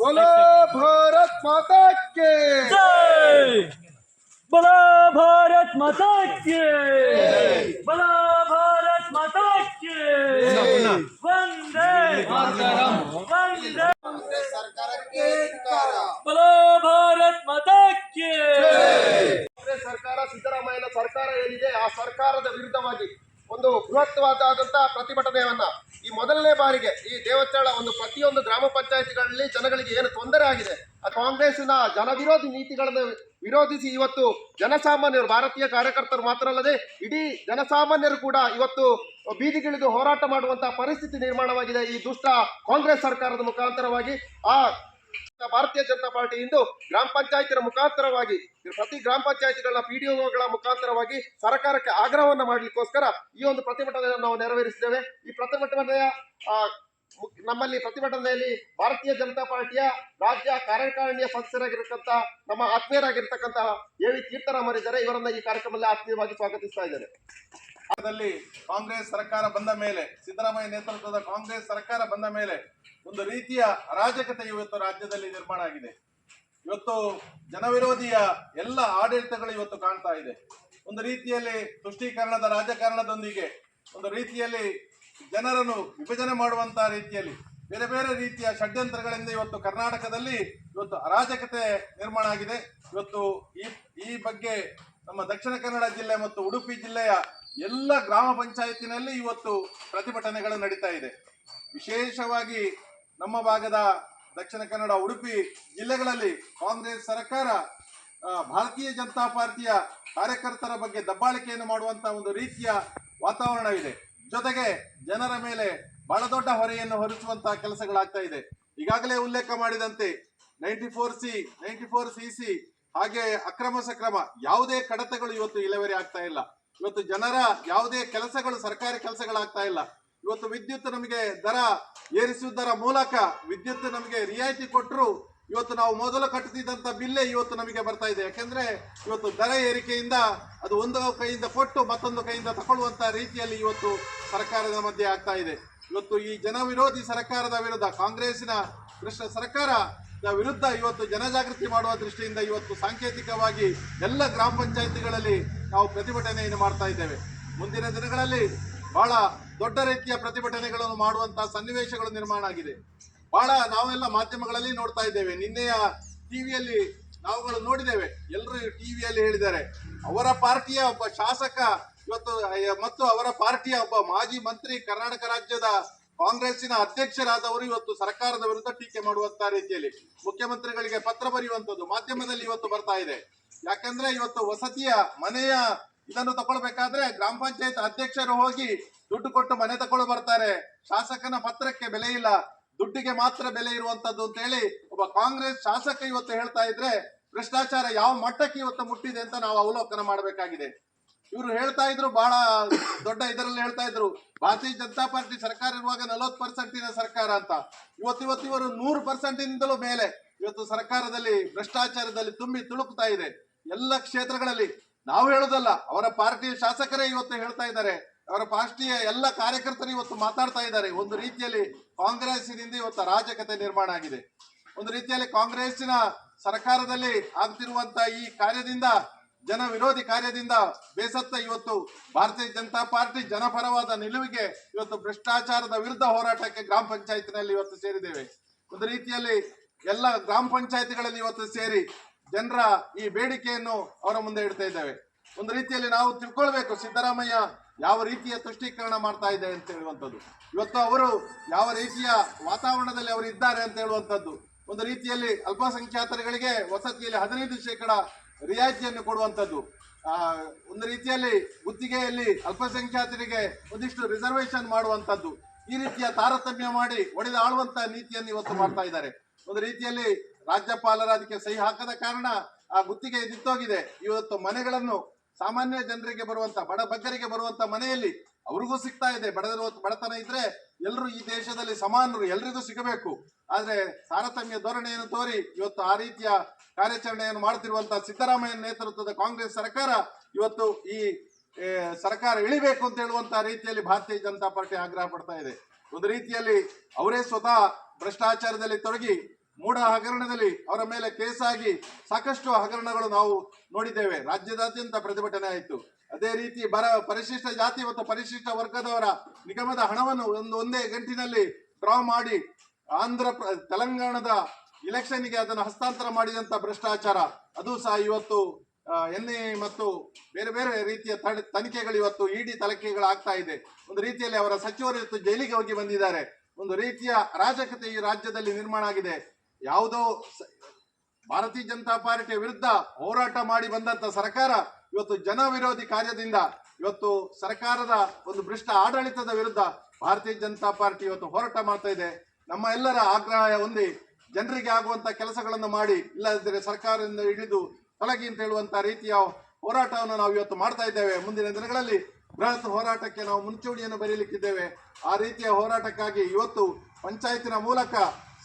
बोलो भारत माता के जय बला भारत माता की बला भारत माता की वंदे वंदे ಸರ್ಕಾರಕ್ಕೆ ಧಿಕ್ಕಾರ. ಬಲೋ ಭಾರತ್ ಮಾತಾ ಕಿ ಕಾಂಗ್ರೆಸ್ ಸರ್ಕಾರ ಸಿದ್ದರಾಮಯ್ಯನ ಸರ್ಕಾರ ಏನಿದೆ ಆ ಸರ್ಕಾರದ ವಿರುದ್ಧವಾಗಿ ಒಂದು ಬೃಹತ್ವಾದಂತಹ ಪ್ರತಿಭಟನೆಯನ್ನ ಈ ಮೊದಲನೇ ಬಾರಿಗೆ ದೇವಸ್ಥಳ ಒಂದು ಪ್ರತಿಯೊಂದು ಗ್ರಾಮ ಪಂಚಾಯಿತಿಗಳಲ್ಲಿ ಜನಗಳಿಗೆ ಏನು ತೊಂದರೆ ಆಗಿದೆ? ಆ ಕಾಂಗ್ರೆಸ್ಸಿನ ಜನವಿರೋಧಿ ನೀತಿಗಳನ್ನು ವಿರೋಧಿಸಿ ಇವತ್ತು ಜನಸಾಮಾನ್ಯರು, ಭಾರತೀಯ ಕಾರ್ಯಕರ್ತರು ಮಾತ್ರ ಅಲ್ಲದೆ ಇಡೀ ಜನಸಾಮಾನ್ಯರು ಕೂಡ ಇವತ್ತು ಬೀದಿಗಿಳಿದು ಹೋರಾಟ ಮಾಡುವಂತಹ ಪರಿಸ್ಥಿತಿ ನಿರ್ಮಾಣವಾಗಿದೆ. ಈ ದುಷ್ಟ ಕಾಂಗ್ರೆಸ್ ಸರ್ಕಾರದ ಮುಖಾಂತರವಾಗಿ, ಆ ಭಾರತೀಯ ಜನತಾ ಪಾರ್ಟಿ ಇಂದು ಗ್ರಾಮ ಪಂಚಾಯತಿನ ಮುಖಾಂತರವಾಗಿ, ಪ್ರತಿ ಗ್ರಾಮ ಪಂಚಾಯತಿಗಳ ಪಿಡಿಒಗಳ ಮುಖಾಂತರವಾಗಿ ಸರ್ಕಾರಕ್ಕೆ ಆಗ್ರಹವನ್ನು ಮಾಡಲಿಕ್ಕೋಸ್ಕರ ಈ ಒಂದು ಪ್ರತಿಭಟನೆಯನ್ನು ನಾವು ನೆರವೇರಿಸಿದ್ದೇವೆ. ಈ ಪ್ರತಿಭಟನೆಯ ನಮ್ಮಲ್ಲಿ ಪ್ರತಿಭಟನೆಯಲ್ಲಿ ಭಾರತೀಯ ಜನತಾ ಪಾರ್ಟಿಯ ರಾಜ್ಯ ಕಾರ್ಯಕಾರಿಣಿಯ ಸದಸ್ಯರಾಗಿರ್ತಕ್ಕಂಥ, ನಮ್ಮ ಆತ್ಮೀಯರಾಗಿರ್ತಕ್ಕಂತಹ ಎ ವಿ ತೀರ್ಥರಾಮರಿದ್ದಾರೆ ಇವರನ್ನ ಈ ಕಾರ್ಯಕ್ರಮದಲ್ಲಿ ಆತ್ಮೀಯವಾಗಿ ಸ್ವಾಗತಿಸ್ತಾ ಇದ್ದಾರೆ ಕಾಂಗ್ರೆಸ್ ಸರ್ಕಾರ ಬಂದ ಮೇಲೆ, ಸಿದ್ದರಾಮಯ್ಯ ನೇತೃತ್ವದ ಕಾಂಗ್ರೆಸ್ ಸರ್ಕಾರ ಬಂದ ಮೇಲೆ ಒಂದು ರೀತಿಯ ಅರಾಜಕತೆ ಇವತ್ತು ರಾಜ್ಯದಲ್ಲಿ ನಿರ್ಮಾಣ ಆಗಿದೆ. ಇವತ್ತು ಜನವಿರೋಧಿಯ ಎಲ್ಲ ಆಡಳಿತಗಳು ಇವತ್ತು ಕಾಣ್ತಾ ಇದೆ. ಒಂದು ರೀತಿಯಲ್ಲಿ ತುಷ್ಟೀಕರಣದ ರಾಜಕಾರಣದೊಂದಿಗೆ, ಒಂದು ರೀತಿಯಲ್ಲಿ ಜನರನ್ನು ವಿಭಜನೆ ಮಾಡುವಂತಹ ರೀತಿಯಲ್ಲಿ ಬೇರೆ ಬೇರೆ ರೀತಿಯ ಷಡ್ಯಂತ್ರಗಳಿಂದ ಇವತ್ತು ಕರ್ನಾಟಕದಲ್ಲಿ ಇವತ್ತು ಅರಾಜಕತೆ ನಿರ್ಮಾಣ ಆಗಿದೆ. ಇವತ್ತು ಈ ಈ ಬಗ್ಗೆ ನಮ್ಮ ದಕ್ಷಿಣ ಕನ್ನಡ ಜಿಲ್ಲೆ ಮತ್ತು ಉಡುಪಿ ಜಿಲ್ಲೆಯ ಎಲ್ಲ ಗ್ರಾಮ ಪಂಚಾಯತಿನಲ್ಲಿ ಇವತ್ತು ಪ್ರತಿಭಟನೆಗಳು ನಡೀತಾ ಇದೆ. ವಿಶೇಷವಾಗಿ ನಮ್ಮ ಭಾಗದ ದಕ್ಷಿಣ ಕನ್ನಡ, ಉಡುಪಿ ಜಿಲ್ಲೆಗಳಲ್ಲಿ ಕಾಂಗ್ರೆಸ್ ಸರ್ಕಾರ ಭಾರತೀಯ ಜನತಾ ಪಾರ್ಟಿಯ ಕಾರ್ಯಕರ್ತರ ಬಗ್ಗೆ ದಬ್ಬಾಳಿಕೆಯನ್ನು ಮಾಡುವಂತಹ ಒಂದು ರೀತಿಯ ವಾತಾವರಣವಿದೆ ಜೊತೆಗೆ ಜನರ ಮೇಲೆ ಬಹಳ ದೊಡ್ಡ ಹೊರೆಯನ್ನು ಹೊರಿಸುವಂತಹ ಕೆಲಸಗಳಾಗ್ತಾ ಇದೆ. ಈಗಾಗಲೇ ಉಲ್ಲೇಖ ಮಾಡಿದಂತೆ ninety four C, ninety four C C ಹಾಗೆ ಅಕ್ರಮ ಸಕ್ರಮ ಯಾವುದೇ ಕಡತಗಳು ಇವತ್ತು ಇಳುವರಿ ಆಗ್ತಾ ಇಲ್ಲ. ಇವತ್ತು ಜನರ ಯಾವುದೇ ಕೆಲಸಗಳು ಸರ್ಕಾರಿ ಕೆಲಸಗಳಾಗ್ತಾ ಇಲ್ಲ. ಇವತ್ತು ವಿದ್ಯುತ್ ನಮಗೆ ದರ ಏರಿಸುವುದರ ಮೂಲಕ ವಿದ್ಯುತ್ ನಮಗೆ ರಿಯಾಯಿತಿ ಕೊಟ್ಟರು ಇವತ್ತು ನಾವು ಮೊದಲು ಕಟ್ಟುತ್ತಿದ್ದಂಥ ಬಿಲ್ಲೇ ಇವತ್ತು ನಮಗೆ ಬರ್ತಾ ಇದೆ. ಯಾಕೆಂದ್ರೆ ಇವತ್ತು ದರ ಏರಿಕೆಯಿಂದ ಅದು ಒಂದು ಕೈಯಿಂದ ಕೊಟ್ಟು ಮತ್ತೊಂದು ಕೈಯಿಂದ ತಗೊಳ್ಳುವಂತಹ ರೀತಿಯಲ್ಲಿ ಇವತ್ತು ಸರ್ಕಾರದ ಮಧ್ಯೆ ಆಗ್ತಾ ಇದೆ. ಇವತ್ತು ಈ ಜನ ವಿರೋಧಿ ಸರ್ಕಾರದ ವಿರುದ್ಧ, ಕಾಂಗ್ರೆಸ್ಸಿನ ಕೃಷ್ಣ ಸರ್ಕಾರ ವಿರುದ್ಧ ಇವತ್ತು ಜನಜಾಗೃತಿ ಮಾಡುವ ದೃಷ್ಟಿಯಿಂದ ಇವತ್ತು ಸಾಂಕೇತಿಕವಾಗಿ ಎಲ್ಲ ಗ್ರಾಮ ಪಂಚಾಯಿತಿಗಳಲ್ಲಿ ನಾವು ಪ್ರತಿಭಟನೆಯನ್ನು ಮಾಡ್ತಾ ಇದ್ದೇವೆ. ಮುಂದಿನ ದಿನಗಳಲ್ಲಿ ಬಹಳ ದೊಡ್ಡ ರೀತಿಯ ಪ್ರತಿಭಟನೆಗಳನ್ನು ಮಾಡುವಂತಹ ಸನ್ನಿವೇಶಗಳು ನಿರ್ಮಾಣ ಆಗಿದೆ. ಬಹಳ ನಾವೆಲ್ಲ ಮಾಧ್ಯಮಗಳಲ್ಲಿ ನೋಡ್ತಾ ಇದ್ದೇವೆ. ನಿನ್ನೆಯ ಟಿವಿಯಲ್ಲಿ ನಾವುಗಳು ನೋಡಿದ್ದೇವೆ. ಎಲ್ಲರೂ ಟಿವಿಯಲ್ಲಿ ಹೇಳಿದ್ದಾರೆ. ಅವರ ಪಾರ್ಟಿಯ ಒಬ್ಬ ಶಾಸಕ, ಇವತ್ತು ಮತ್ತು ಅವರ ಪಾರ್ಟಿಯ ಒಬ್ಬ ಮಾಜಿ ಮಂತ್ರಿ ಕರ್ನಾಟಕ ರಾಜ್ಯದ ಕಾಂಗ್ರೆಸ್ಸಿನ ಅಧ್ಯಕ್ಷರಾದವರು ಇವತ್ತು ಸರ್ಕಾರದ ವಿರುದ್ಧ ಟೀಕೆ ಮಾಡುವಂತಹ ರೀತಿಯಲ್ಲಿ ಮುಖ್ಯಮಂತ್ರಿಗಳಿಗೆ ಪತ್ರ ಬರೆಯುವಂಥದ್ದು ಮಾಧ್ಯಮದಲ್ಲಿ ಇವತ್ತು ಬರ್ತಾ ಇದೆ. ಯಾಕಂದ್ರೆ ಇವತ್ತು ವಸತಿಯ ಮನೆಯ ಇದನ್ನು ತಗೊಳ್ಬೇಕಾದ್ರೆ ಗ್ರಾಮ ಪಂಚಾಯತ್ ಅಧ್ಯಕ್ಷರು ಹೋಗಿ ದುಡ್ಡು ಕೊಟ್ಟು ಮನೆ ತಗೊಳ್ಳು ಬರ್ತಾರೆ. ಶಾಸಕನ ಪತ್ರಕ್ಕೆ ಬೆಲೆ ಇಲ್ಲ. ದುಡ್ಡಿಗೆ ಮಾತ್ರ ಬೆಲೆ ಇರುವಂತದ್ದು ಅಂತ ಹೇಳಿ ಒಬ್ಬ ಕಾಂಗ್ರೆಸ್ ಶಾಸಕ ಇವತ್ತು ಹೇಳ್ತಾ ಇದ್ರೆ, ಭ್ರಷ್ಟಾಚಾರ ಯಾವ ಮಟ್ಟಕ್ಕೆ ಇವತ್ತು ಮುಟ್ಟಿದೆ ಅಂತ ನಾವು ಅವಲೋಕನ ಮಾಡಬೇಕಾಗಿದೆ. ಇವರು ಹೇಳ್ತಾ ಇದ್ರು ಬಹಳ ದೊಡ್ಡ ಇದರಲ್ಲಿ ಹೇಳ್ತಾ ಇದ್ರು, ಭಾರತೀಯ ಜನತಾ ಪಾರ್ಟಿ ಸರ್ಕಾರ ಇರುವಾಗ ನಲವತ್ತು ಪರ್ಸೆಂಟಿನ ಸರ್ಕಾರ ಅಂತ. ಇವತ್ತು ಇವತ್ತು ಇವರು ನೂರು ಪರ್ಸೆಂಟಿನಿಂದಲೂ ಮೇಲೆ ಇವತ್ತು ಸರ್ಕಾರದಲ್ಲಿ, ಭ್ರಷ್ಟಾಚಾರದಲ್ಲಿ ತುಂಬಿ ತುಳುಕ್ತಾ ಇದೆ. ಎಲ್ಲ ಕ್ಷೇತ್ರಗಳಲ್ಲಿ. ನಾವು ಹೇಳೋದಲ್ಲ, ಅವರ ಪಾರ್ಟಿಯ ಶಾಸಕರೇ ಇವತ್ತು ಹೇಳ್ತಾ ಇದ್ದಾರೆ ಅವರ ಪಾರ್ಟಿಯ ಎಲ್ಲ ಕಾರ್ಯಕರ್ತರು ಇವತ್ತು ಮಾತಾಡ್ತಾ ಇದ್ದಾರೆ. ಒಂದು ರೀತಿಯಲ್ಲಿ ಕಾಂಗ್ರೆಸ್ಸಿನಿಂದ ಇವತ್ತು ರಾಜಕತೆ ನಿರ್ಮಾಣ ಆಗಿದೆ. ಒಂದು ರೀತಿಯಲ್ಲಿ ಕಾಂಗ್ರೆಸ್ಸಿನ ಸರ್ಕಾರದಲ್ಲಿ ಆಗ್ತಿರುವಂತ ಈ ಕಾರ್ಯದಿಂದ, ಜನ ವಿರೋಧಿ ಕಾರ್ಯದಿಂದ ಬೇಸತ್ತ ಇವತ್ತು ಭಾರತೀಯ ಜನತಾ ಪಾರ್ಟಿ ಜನಪರವಾದ ನಿಲುವಿಗೆ ಇವತ್ತು ಭ್ರಷ್ಟಾಚಾರದ ವಿರುದ್ಧ ಹೋರಾಟಕ್ಕೆ ಗ್ರಾಮ ಪಂಚಾಯತ್ನಲ್ಲಿ ಇವತ್ತು ಸೇರಿದ್ದೇವೆ. ಒಂದು ರೀತಿಯಲ್ಲಿ ಎಲ್ಲ ಗ್ರಾಮ ಪಂಚಾಯತಿಗಳಲ್ಲಿ ಇವತ್ತು ಸೇರಿ ಜನರ ಈ ಬೇಡಿಕೆಯನ್ನು ಅವರ ಮುಂದೆ ಇಡ್ತಾ ಇದ್ದೇವೆ. ಒಂದು ರೀತಿಯಲ್ಲಿ ನಾವು ತಿಳ್ಕೊಳ್ಬೇಕು ಸಿದ್ದರಾಮಯ್ಯ ಯಾವ ರೀತಿಯ ತುಷ್ಟೀಕರಣ ಮಾಡ್ತಾ ಇದೆ ಅಂತ ಹೇಳುವಂಥದ್ದು. ಇವತ್ತು ಅವರು ಯಾವ ರೀತಿಯ ವಾತಾವರಣದಲ್ಲಿ ಅವರು ಇದ್ದಾರೆ ಅಂತ ಹೇಳುವಂಥದ್ದು. ಒಂದು ರೀತಿಯಲ್ಲಿ ಅಲ್ಪಸಂಖ್ಯಾತರುಗಳಿಗೆ ವಸತಿಯಲ್ಲಿ ಹದಿನೈದು ಶೇಕಡ ರಿಯಾಯಿತಿಯನ್ನು ಕೊಡುವಂಥದ್ದು. ಒಂದು ರೀತಿಯಲ್ಲಿ ಗುತ್ತಿಗೆಯಲ್ಲಿ ಅಲ್ಪಸಂಖ್ಯಾತರಿಗೆ ಒಂದಿಷ್ಟು ರಿಸರ್ವೇಶನ್ ಮಾಡುವಂಥದ್ದು. ಈ ರೀತಿಯ ತಾರತಮ್ಯ ಮಾಡಿ ಒಡೆದು ಆಳುವಂತಹ ನೀತಿಯನ್ನು ಇವತ್ತು ಮಾಡ್ತಾ ಇದ್ದಾರೆ. ಒಂದು ರೀತಿಯಲ್ಲಿ ರಾಜ್ಯಪಾಲರ ಅದಕ್ಕೆ ಸಹಿ ಹಾಕದ ಕಾರಣ ಆ ಗುತ್ತಿಗೆ ನಿಂತೋಗಿದೆ. ಇವತ್ತು ಮನೆಗಳನ್ನು ಸಾಮಾನ್ಯ ಜನರಿಗೆ ಬರುವಂತ, ಬಡ ಬಗ್ಗರಿಗೆ ಬರುವಂತ ಮನೆಯಲ್ಲಿ ಅವ್ರಿಗೂ ಸಿಗ್ತಾ ಇದೆ. ಬಡದಿರುವ ಬಡತನ ಇದ್ರೆ ಎಲ್ಲರೂ ಈ ದೇಶದಲ್ಲಿ ಸಮಾನರು, ಎಲ್ರಿಗೂ ಸಿಗಬೇಕು. ಆದ್ರೆ ತಾರತಮ್ಯ ಧೋರಣೆಯನ್ನು ತೋರಿ ಇವತ್ತು ಆ ರೀತಿಯ ಕಾರ್ಯಾಚರಣೆಯನ್ನು ಮಾಡ್ತಿರುವಂತಹ ಸಿದ್ದರಾಮಯ್ಯ ನೇತೃತ್ವದ ಕಾಂಗ್ರೆಸ್ ಸರ್ಕಾರ ಇವತ್ತು ಈ ಸರ್ಕಾರ ಇಳಿಬೇಕು ಅಂತ ಹೇಳುವಂತಹ ರೀತಿಯಲ್ಲಿ ಭಾರತೀಯ ಜನತಾ ಪಾರ್ಟಿ ಆಗ್ರಹ ಪಡ್ತಾ ಇದೆ. ಒಂದು ರೀತಿಯಲ್ಲಿ ಅವರೇ ಸ್ವತಃ ಭ್ರಷ್ಟಾಚಾರದಲ್ಲಿ ತೊಡಗಿ ಮೂಢ ಹಗರಣದಲ್ಲಿ ಅವರ ಮೇಲೆ ಕೇಸಾಗಿ ಸಾಕಷ್ಟು ಹಗರಣಗಳು ನಾವು ನೋಡಿದ್ದೇವೆ. ರಾಜ್ಯದಾದ್ಯಂತ ಪ್ರತಿಭಟನೆ ಆಯಿತು. ಅದೇ ರೀತಿ ಬರ, ಪರಿಶಿಷ್ಟ ಜಾತಿ ಮತ್ತು ಪರಿಶಿಷ್ಟ ವರ್ಗದವರ ನಿಗಮದ ಹಣವನ್ನು ಒಂದು, ಒಂದೇ ಗಂಟಿನಲ್ಲಿ ಡ್ರಾ ಮಾಡಿ ಆಂಧ್ರ ತೆಲಂಗಾಣದ ಇಲೆಕ್ಷನ್ಗೆ ಅದನ್ನು ಹಸ್ತಾಂತರ ಮಾಡಿದಂತ ಭ್ರಷ್ಟಾಚಾರ. ಅದು ಸಹ ಇವತ್ತು ಎನ್ಐ ಮತ್ತು ಬೇರೆ ಬೇರೆ ರೀತಿಯ ತನಿಖೆಗಳು ಇವತ್ತು ಇಡಿ ತನಿಖೆಗಳಾಗ್ತಾ ಇದೆ. ಒಂದು ರೀತಿಯಲ್ಲಿ ಅವರ ಸಚಿವರು ಇವತ್ತು ಜೈಲಿಗೆ ಹೋಗಿ ಬಂದಿದ್ದಾರೆ. ಒಂದು ರೀತಿಯ ಅರಾಜಕತೆ ಈ ರಾಜ್ಯದಲ್ಲಿ ನಿರ್ಮಾಣ ಆಗಿದೆ. ಯಾವುದೋ ಭಾರತೀಯ ಜನತಾ ಪಾರ್ಟಿಯ ವಿರುದ್ಧ ಹೋರಾಟ ಮಾಡಿ ಬಂದಂತ ಸರ್ಕಾರ ಇವತ್ತು ಜನ ವಿರೋಧಿ ಕಾರ್ಯದಿಂದ ಇವತ್ತು ಸರ್ಕಾರದ ಒಂದು ಭ್ರಷ್ಟ ಆಡಳಿತದ ವಿರುದ್ಧ ಭಾರತೀಯ ಜನತಾ ಪಾರ್ಟಿ ಇವತ್ತು ಹೋರಾಟ ಮಾಡ್ತಾ ಇದೆ. ನಮ್ಮ ಎಲ್ಲರ ಆಗ್ರಹ ಹೊಂದಿ ಜನರಿಗೆ ಆಗುವಂತ ಕೆಲಸಗಳನ್ನು ಮಾಡಿ ಇಲ್ಲದಿದ್ದರೆ ಸರ್ಕಾರದಿಂದ ಹಿಡಿದು ತೊಲಗಿ ಅಂತ ಹೇಳುವಂತ ರೀತಿಯ ಹೋರಾಟವನ್ನು ನಾವು ಇವತ್ತು ಮಾಡ್ತಾ ಇದ್ದೇವೆ. ಮುಂದಿನ ದಿನಗಳಲ್ಲಿ ಬೃಹತ್ ಹೋರಾಟಕ್ಕೆ ನಾವು ಮುಂಚೂಣಿಯನ್ನು ಬರೀಲಿಕ್ಕಿದ್ದೇವೆ. ಆ ರೀತಿಯ ಹೋರಾಟಕ್ಕಾಗಿ ಇವತ್ತು ಪಂಚಾಯತಿನ ಮೂಲಕ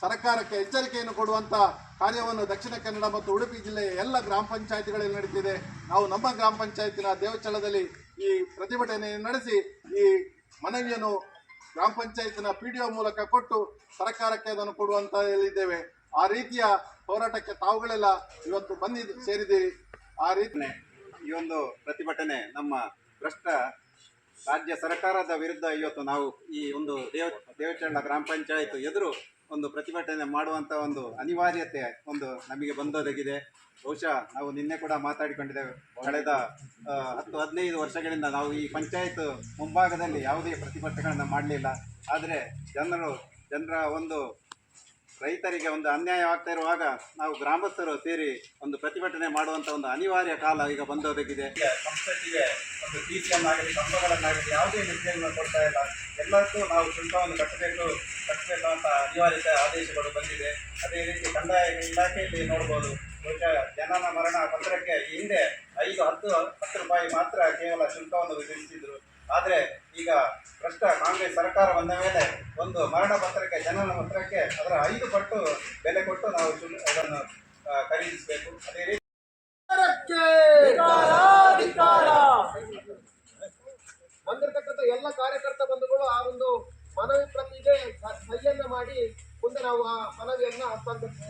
ಸರ್ಕಾರಕ್ಕೆ ಎಚ್ಚರಿಕೆಯನ್ನು ಕೊಡುವಂತ ಕಾರ್ಯವನ್ನು ದಕ್ಷಿಣ ಕನ್ನಡ ಮತ್ತು ಉಡುಪಿ ಜಿಲ್ಲೆಯ ಎಲ್ಲ ಗ್ರಾಮ ಪಂಚಾಯತಿಗಳಲ್ಲಿ ನಡೀತಿದೆ ನಾವು ನಮ್ಮ ಗ್ರಾಮ ಪಂಚಾಯತಿನ ದೇವಚಳದಲ್ಲಿ ಈ ಪ್ರತಿಭಟನೆಯನ್ನು ನಡೆಸಿ ಈ ಮನವಿಯನ್ನು ಗ್ರಾಮ ಪಂಚಾಯತಿನ ಪಿ ಡಿ ಮೂಲಕ ಕೊಟ್ಟು ಸರ್ಕಾರಕ್ಕೆ ಅದನ್ನು ಕೊಡುವಂತ ಇದ್ದೇವೆ ಆ ರೀತಿಯ ಹೋರಾಟಕ್ಕೆ ತಾವುಗಳೆಲ್ಲ ಇವತ್ತು ಬಂದಿ ಸೇರಿದ್ದೀರಿ. ಆ ರೀತಿ ಈ ಒಂದು ಪ್ರತಿಭಟನೆ ನಮ್ಮ ಭ್ರಷ್ಟ ರಾಜ್ಯ ಸರ್ಕಾರದ ವಿರುದ್ಧ ಇವತ್ತು ನಾವು ಈ ಒಂದು ದೇವ ದೇವಚಳ್ಳ ಗ್ರಾಮ ಪಂಚಾಯತ್ ಎದುರು ಒಂದು ಪ್ರತಿಭಟನೆ ಮಾಡುವಂತ ಒಂದು ಅನಿವಾರ್ಯತೆ ಒಂದು ನಮಗೆ ಬಂದೊದಗಿದೆ. ಬಹುಶಃ ನಾವು ನಿನ್ನೆ ಕೂಡ ಮಾತಾಡಿಕೊಂಡಿದ್ದೇವೆ. ಕಳೆದ ಹತ್ತು, ಹದಿನೈದು ವರ್ಷಗಳಿಂದ ನಾವು ಈ ಪಂಚಾಯತ್ ಮುಂಭಾಗದಲ್ಲಿ ಯಾವುದೇ ಪ್ರತಿಭಟನೆಗಳನ್ನು ಮಾಡಲಿಲ್ಲ. ಆದರೆ ಜನರು, ಜನರ ಒಂದು ರೈತರಿಗೆ ಒಂದು ಅನ್ಯಾಯವಾಗ್ತಾ ಇರುವಾಗ ನಾವು ಗ್ರಾಮಸ್ಥರು ಸೇರಿ ಒಂದು ಪ್ರತಿಭಟನೆ ಮಾಡುವಂತ ಒಂದು ಅನಿವಾರ್ಯ ಕಾಲ ಈಗ ಬಂದೊದಗಿದೆ. ಸಂಸ್ಕೃತಿಗೆ ಒಂದು ಟೀಚನ್ನಾಗಲಿ ಸಂಘಗಳನ್ನಾಗಲಿ ಯಾವುದೇ ನಿರ್ಣಯವನ್ನು ಕೊಡ್ತಾ ಇಲ್ಲ. ಎಲ್ಲಕ್ಕೂ ನಾವು ಶುಲ್ಕವನ್ನು ಕಟ್ಟಬೇಕು ಕಟ್ಟಬೇಕು ಅಂತ ಅನಿವಾರ್ಯತೆ ಆದೇಶಗಳು ಬಂದಿದೆ. ಅದೇ ರೀತಿ ಕಂದಾಯ ಇಲಾಖೆಯಲ್ಲಿ ನೋಡ್ಬೋದು ಜನನ ಮರಣ ಪತ್ರಕ್ಕೆ ಹಿಂದೆ ಐದು, ಹತ್ತು ಹತ್ತು ರೂಪಾಯಿ ಮಾತ್ರ ಕೇವಲ ಶುಲ್ಕವನ್ನು ವಿಧಿಸ್ತಿದ್ರು ಆದರೆ ಈಗ ಭ್ರಷ್ಟ ಕಾಂಗ್ರೆಸ್ ಸರ್ಕಾರ ಬಂದ ಮೇಲೆ ಒಂದು ಮರಣ ಪತ್ರಕ್ಕೆ, ಜನನ ಪತ್ರಕ್ಕೆ ಅದರ ಐದು ಪಟ್ಟು ಬೆಲೆ ಕೊಟ್ಟು ನಾವು ಅದನ್ನು ಖರೀದಿಸಬೇಕು. ಅದೇ ರೀತಿ ಬಂದಿರತಕ್ಕಂಥ ಎಲ್ಲ ಕಾರ್ಯಕರ್ತ ಬಂಧುಗಳು ಆ ಒಂದು ಮನವಿ ಪ್ರತಿಗೆ ಸಹಿಯನ್ನ ಮಾಡಿ ಮುಂದೆ ನಾವು ಆ ಮನವಿಯನ್ನು ಹಸ್ತಾಂತರಿಸ